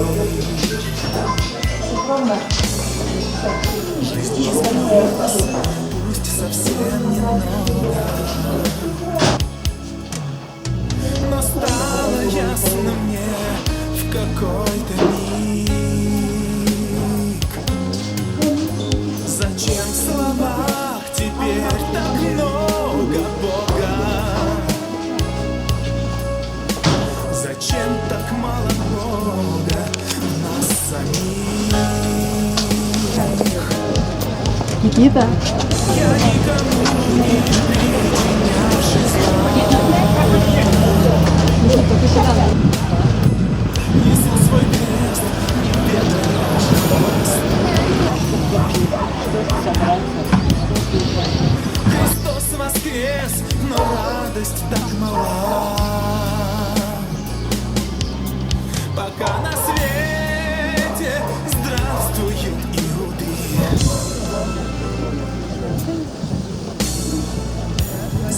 область Конечно, я Но Никита. Христос воскрес, но радость так мала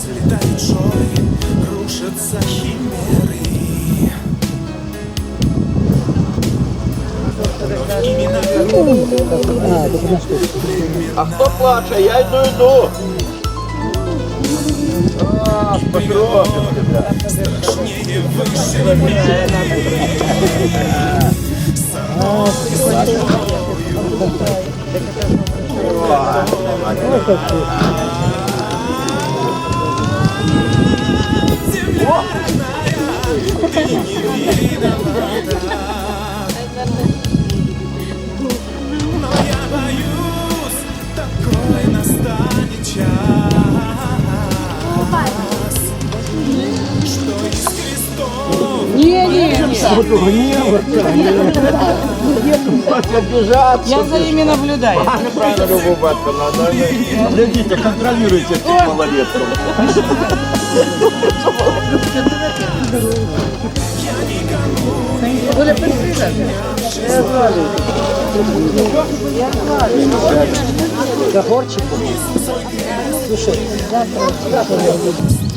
Слетает жой, рушатся химеры А хто плаче? Я йду йду. А, пошел. страшнее выше Земля Я за ними наблюдаю. Правильно, любую батку надо. Следите, контролируйте этих. Загорчику. Слушай, завтра.